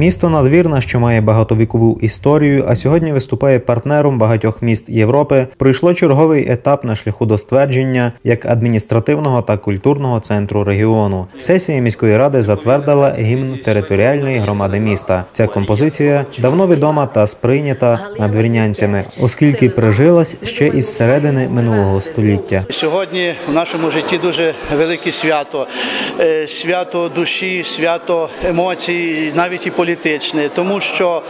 Місто Надвірна, що має багатовікову історію, а сьогодні виступає партнером багатьох міст Європи, пройшло черговий етап на шляху до ствердження як адміністративного та культурного центру регіону. Сесія міської ради затвердила гімн територіальної громади міста. Ця композиція давно відома та сприйнята надвірнянцями, оскільки прижилась ще із середини минулого століття. Сьогодні в нашому житті дуже велике свято, свято душі, свято емоцій, навіть і політичне, тому що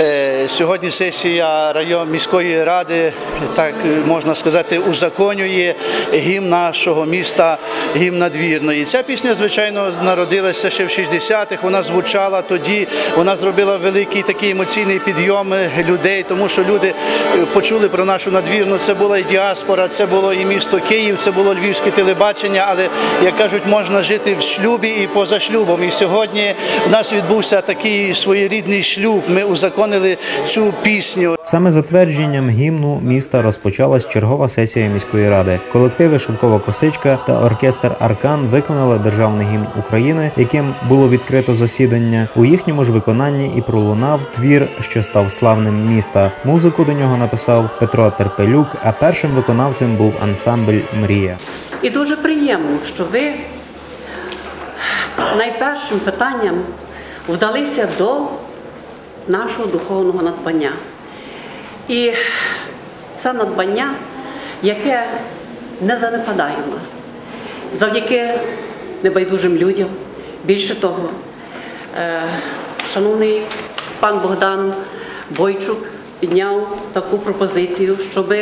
е, сьогодні сесія район міської ради, так можна сказати, узаконює гімн нашого міста, гімн надвірної. Ця пісня, звичайно, народилася ще в 60-х. Вона звучала тоді. Вона зробила великий такий емоційний підйом людей, тому що люди е, почули про нашу надвірну. Це була і діаспора, це було і місто Київ, це було львівське телебачення. Але як кажуть, можна жити в шлюбі і поза шлюбом. І сьогодні у нас відбувся такий своєрідний шлюб. Ми узаконили цю пісню. Саме затвердженням гімну міста розпочалась чергова сесія міської ради. Колективи Шовкова Косичка та оркестр Аркан виконали державний гімн України, яким було відкрито засідання. У їхньому ж виконанні і пролунав твір, що став славним міста. Музику до нього написав Петро Терпелюк. А першим виконавцем був ансамбль Мрія. І дуже приємно, що ви найпершим питанням вдалися до нашого духовного надбання. І це надбання, яке не занепадає в нас. Завдяки небайдужим людям. Більше того, е, шановний пан Богдан Бойчук підняв таку пропозицію, щоб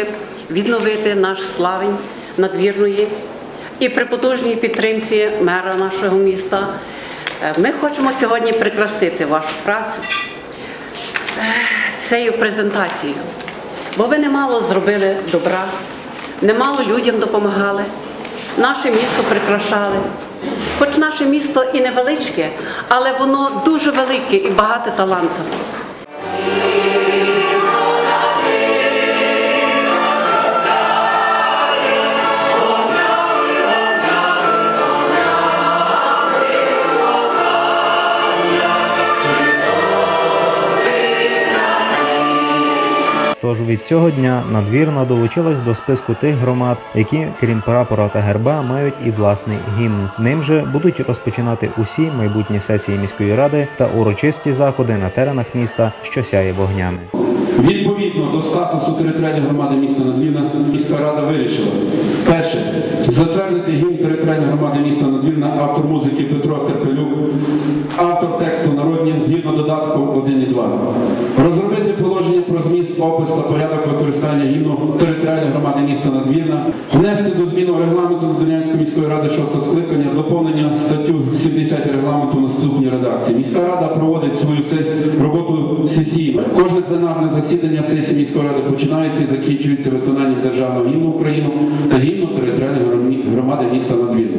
відновити наш славень надвірної і при потужній підтримці мера нашого міста. е, Ми хочемо сьогодні прикрасити вашу працю цією презентацією, бо ви немало зробили добра, немало людям допомагали, наше місто прикрашали. Хоч наше місто і невеличке, але воно дуже велике і багате талантами. Тож від цього дня надвірна долучилась до списку тих громад, які, крім прапора та герба, мають і власний гімн. Ним же будуть розпочинати усі майбутні сесії міської ради та урочисті заходи на теренах міста, що сяє вогнями. Відповідно до статусу територіальної громади міста Надвірна, міська рада вирішила перше затвердити гімн територіальної громади міста Надвірна, автор музики Петро Терпелюк, автор тексту народні згідно додатку 1 і 2. Розробити положення про зміст, опис та порядок використання гімну територіальної громади міста Надвірна, внести до зміну регламенту Надвірнянської міської ради 6 скликання, доповнення статтю 70 регламенту наступній редакції. Міська рада проводить свою роботу сесійно. Кожне пленарне засідання сесії міської ради починається і закінчується виконанням державного гімну України та гімну територіальної громади міста Надвірна. Україну.